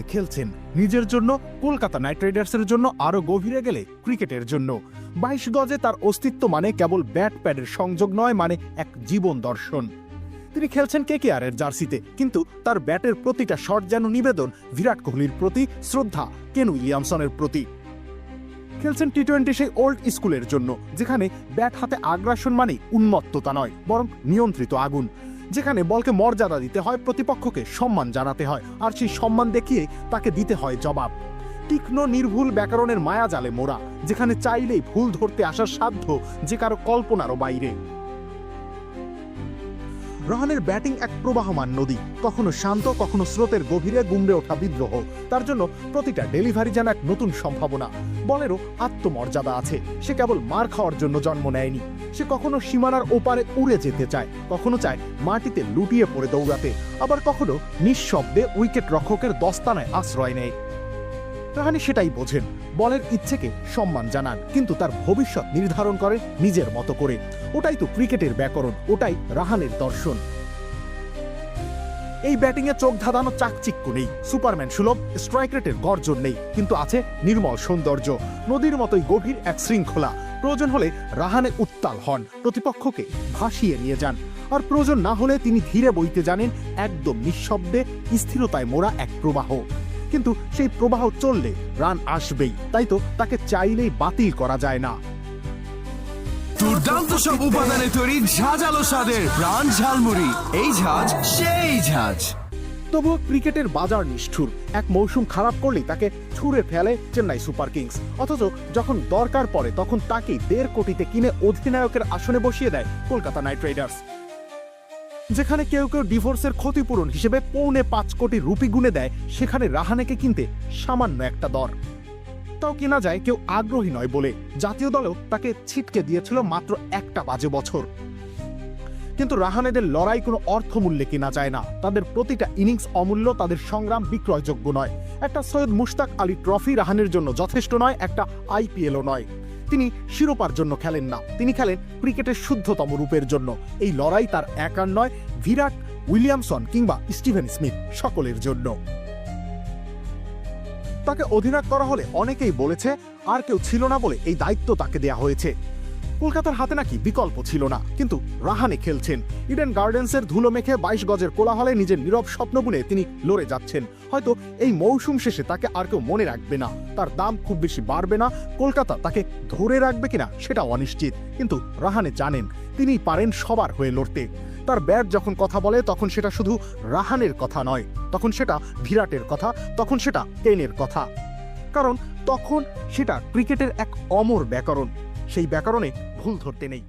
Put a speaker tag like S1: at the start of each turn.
S1: খেলছেন। নিজের জন্য কলকাতা নাইট রাইডার্সের জন্য আরও গভীরে গেলে ক্রিকেটের জন্য। বাইশ গজে তার অস্তিত্ব মানে কেবল ব্যাট প্যাডের সংযোগ নয় মানে এক জীবন দর্শন। তিনি খেলছেন কে এর জার্সিতে, কিন্তু তার ব্যাটের প্রতিটা শট যেন নিবেদন বিরাট কোহলির প্রতি, শ্রদ্ধা কেন উইলিয়ামসনের প্রতি। খেলছেন টি টোয়েন্টি সেই ওল্ড স্কুলের জন্য, যেখানে ব্যাট হাতে আগ্রাসন মানে উন্মত্ততা নয়, বরং নিয়ন্ত্রিত আগুন। যেখানে বলকে মর্যাদা দিতে হয়, প্রতিপক্ষকে সম্মান জানাতে হয়, আর সেই সম্মান দেখিয়ে তাকে দিতে হয় জবাব। তীক্ষ্ণ, নির্ভুল ব্যাকরণের মায়াজালে মোড়া, যেখানে চাইলেই ভুল ধরতে আসার সাধ্য যে কারও কল্পনারও বাইরে। রহানের ব্যাটিং এক প্রবাহমান নদী। কখনো শান্ত, কখনো স্রোতের গভীরে গুমড়ে ওঠা বিদ্রোহ। তার জন্য প্রতিটা ডেলিভারি যেন এক নতুন সম্ভাবনা। বলেরও আত্মমর্যাদা আছে। সে কেবল মার খাওয়ার জন্য জন্ম নেয়নি। সে কখনো সীমানার ওপারে উড়ে যেতে চায়। কখনো চায় মাটিতে লুটিয়ে পড়ে দৌড়াতে। আবার কখনো নিঃশব্দে উইকেট রক্ষকের দস্তানায় আশ্রয় নেয়। রাহানি সেটাই বোঝেন। বলের ইচ্ছেকে সম্মান জানান, কিন্তু তার ভবিষ্যৎ নির্ধারণ করেন নিজের মতো করে। ওটাই তো ক্রিকেটের ব্যাকরণ, ওটাই রাহানের দর্শন। এই ব্যাটিংয়ে চোখ ধাঁধানো চাকচিক্য নেই। সুপারম্যান সুলভ, স্ট্রাইক রেটের গর্জন নেই, কিন্তু আছে নির্মল সৌন্দর্য। নদীর মতোই গভীর এক শৃঙ্খলা। প্রয়োজন হলে রাহানে উত্তাল হন, প্রতিপক্ষকে ভাসিয়ে নিয়ে যান। আর প্রয়োজন না হলে তিনি ধীরে বইতে জানেন, একদম নিঃশব্দে স্থিরতায় মোড়া এক প্রবাহ। কিন্তু সেই প্রবাহ চললে রান আসবেই। তাই তো তাকে চাইলেই বাতিল করা যায় না।
S2: দুর্দান্ত সব উপাদানে তৈরি ঝাঁঝালো স্বাদের প্রাণ ঝালমুড়ি। এই ঝাঁজ সেই ঝাঁজ।
S1: তবুও ক্রিকেটের বাজার নিষ্ঠুর। এক মৌসুম খারাপ করলেই তাকে ছুঁড়ে ফেলে চেন্নাই সুপার কিংস। অথচ যখন দরকার পড়ে তখন তাকেই দেড় কোটিতে কিনে অধিনায়কের আসনে বসিয়ে দেয় কলকাতা নাইট রাইডার্স। যেখানে কেউ কেউ ডিভোর্সের ক্ষতিপূরণ হিসেবে পৌনে পাঁচ কোটি রুপি গুনে দেয়, সেখানে রাহানেকে কিনতে সামান্য একটা দর। তাও কেনা যায় কেউ আগ্রহী নয় বলে। জাতীয় দলেও তাকে ছিটকে দিয়েছিল মাত্র একটা বাজে বছর। কিন্তু রাহানেদের লড়াই কোনো অর্থমূল্যে কেনা যায় না। তাদের প্রতিটা ইনিংস অমূল্য, তাদের সংগ্রাম বিক্রয়যোগ্য নয়। একটা সৈয়দ মুশতাক আলী ট্রফি রাহানের জন্য যথেষ্ট নয়, একটা আইপিএলও নয়। তিনি শিরোপার জন্য খেলেন না। তিনি খেলেন ক্রিকেটের শুদ্ধতম রূপের জন্য। এই লড়াই তার একার নয়, ভিরাট উইলিয়ামসন কিংবা স্টিভেন স্মিথ সকলের জন্য। তাকে অধিনায়ক করা হলে অনেকেই বলেছে, আর কেউ ছিল না বলে এই দায়িত্ব তাকে দেয়া হয়েছে। কলকাতার হাতে নাকি বিকল্প ছিল না। কিন্তু রাহানে খেলছেন। ইডেন গার্ডেন্সের ধুলো মেখে বাইশ গজের কোলাহলে নিজের নীরব স্বপ্ন বুনে তিনি লড়ে যাচ্ছেন। হয়তো এই মৌসুম শেষে তাকে আর কেউ মনে রাখবে না। তার দাম খুব বেশি বাড়বে না। কলকাতা তাকে ধরে রাখবে কিনা সেটা অনিশ্চিত। কিন্তু রাহানে জানেন তিনি পারেন সবার হয়ে লড়তে। তার ব্যাট যখন কথা বলে, তখন সেটা শুধু রাহানের কথা নয়। তখন সেটা বিরাটের কথা, তখন সেটা কেনের কথা। কারণ তখন সেটা ক্রিকেটের এক অমর ব্যাকরণ। সেই ব্যাকরণে ভুল ধরতে নেই।